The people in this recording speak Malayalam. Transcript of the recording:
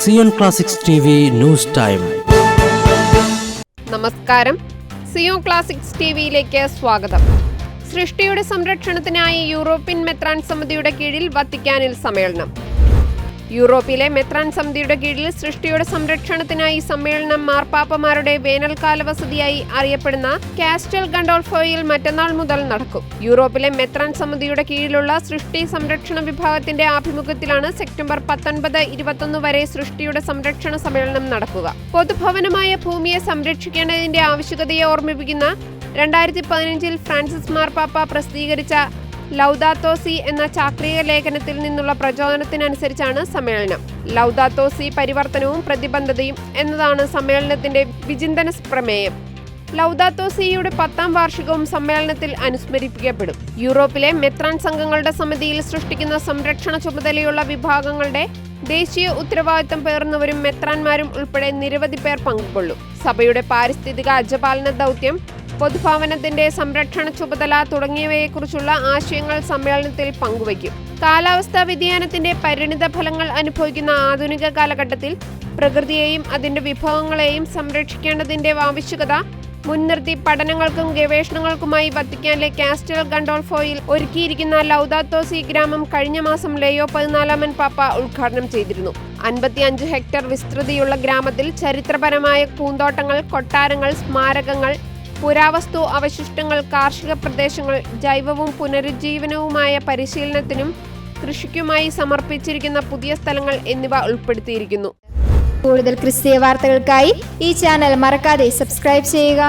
Zion classics T news time. നമസ്കാരം. സിയോ ക്ലാസിക്സ് ടി വിയിലേക്ക് സ്വാഗതം. സൃഷ്ടിയുടെ സംരക്ഷണത്തിനായി യൂറോപ്യൻ മെത്രാൻ സമിതിയുടെ കീഴിൽ വത്തിക്കാനിൽ സമ്മേളനം. യൂറോപ്പിലെ മെത്രാൻ സമിതിയുടെ കീഴിൽ സൃഷ്ടിയുടെ സംരക്ഷണത്തിനായി സമ്മേളനം മാർപ്പാപ്പമാരുടെ വേനൽക്കാല വസതിയായി അറിയപ്പെടുന്ന കാസ്റ്റൽ ഗണ്ടോൾഫോയിൽ മറ്റന്നാൾ മുതൽ നടക്കും. യൂറോപ്പിലെ മെത്രാൻ സമിതിയുടെ കീഴിലുള്ള സൃഷ്ടി സംരക്ഷണ വിഭാഗത്തിന്റെ ആഭിമുഖ്യത്തിലാണ് സെപ്റ്റംബർ പത്തൊൻപത് ഇരുപത്തൊന്ന് വരെ സൃഷ്ടിയുടെ സംരക്ഷണ സമ്മേളനം നടക്കുക. പൊതുഭവനമായ ഭൂമിയെ സംരക്ഷിക്കേണ്ടതിന്റെ ആവശ്യകതയെ ഓർമ്മിപ്പിക്കുന്ന രണ്ടായിരത്തി പതിനഞ്ചിൽ ഫ്രാൻസിസ് മാർപ്പാപ്പ പ്രസിദ്ധീകരിച്ച ലൗദാത്തോസി എന്ന ചാക്രിക ലേഖനത്തിൽ നിന്നുള്ള പ്രചോദനത്തിനനുസരിച്ചാണ് സമ്മേളനം. ലൗദാത്തോസി പരിവർത്തനവും പ്രതിബദ്ധതയും എന്നതാണ് സമ്മേളനത്തിന്റെ വിചിന്തന പ്രമേയം. ലൗദാത്തോസിയുടെ പത്താം വാർഷികവും സമ്മേളനത്തിൽ അനുസ്മരിപ്പിക്കപ്പെടും. യൂറോപ്പിലെ മെത്രാൻ സംഘങ്ങളുടെ സമിതിയിൽ സൃഷ്ടിക്കുന്ന സംരക്ഷണ ചുമതലയുള്ള വിഭാഗങ്ങളുടെ ദേശീയ ഉത്തരവാദിത്തം പേർന്നവരും മെത്രാന്മാരും ഉൾപ്പെടെ നിരവധി പേർ പങ്കുകൊള്ളും. സഭയുടെ പാരിസ്ഥിതിക അജപാലന ദൗത്യം പൊതുഭവനത്തിന്റെ സംരക്ഷണ ചുമതല തുടങ്ങിയവയെക്കുറിച്ചുള്ള ആശയങ്ങൾ സമ്മേളനത്തിൽ പങ്കുവയ്ക്കും. കാലാവസ്ഥാ വ്യതിയാനത്തിന്റെ പരിണിത ഫലങ്ങൾ അനുഭവിക്കുന്ന ആധുനിക കാലഘട്ടത്തിൽ പ്രകൃതിയെയും അതിന്റെ വിഭവങ്ങളെയും സംരക്ഷിക്കേണ്ടതിന്റെ ആവശ്യകത മുൻനിർത്തി പഠനങ്ങൾക്കും ഗവേഷണങ്ങൾക്കുമായി വത്തിക്കാനിലെ കാസ്റ്റൽ ഗണ്ടോൾഫോയിൽ ഒരുക്കിയിരിക്കുന്ന ലൗദാത്തോസി ഗ്രാമം കഴിഞ്ഞ മാസം ലയോ പതിനാലാമൻ പാപ്പ ഉദ്ഘാടനം ചെയ്തിരുന്നു. അൻപത്തിയഞ്ച് ഹെക്ടർ വിസ്തൃതിയുള്ള ഗ്രാമത്തിൽ ചരിത്രപരമായ പൂന്തോട്ടങ്ങൾ കൊട്ടാരങ്ങൾ സ്മാരകങ്ങൾ പുരാവസ്തു അവശിഷ്ടങ്ങൾ കാർഷിക പ്രദേശങ്ങൾ ജൈവവും പുനരുജ്ജീവനവുമായ പരിശീലനത്തിനും കൃഷിക്കുമായി സമർപ്പിച്ചിരിക്കുന്ന പുതിയ സ്ഥലങ്ങൾ എന്നിവ ഉൾപ്പെടുത്തിയിരിക്കുന്നു. കൂടുതൽ ക്രിസ്തീയ വാർത്തകൾക്കായി ഈ ചാനൽ മറക്കാതെ സബ്സ്ക്രൈബ് ചെയ്യുക.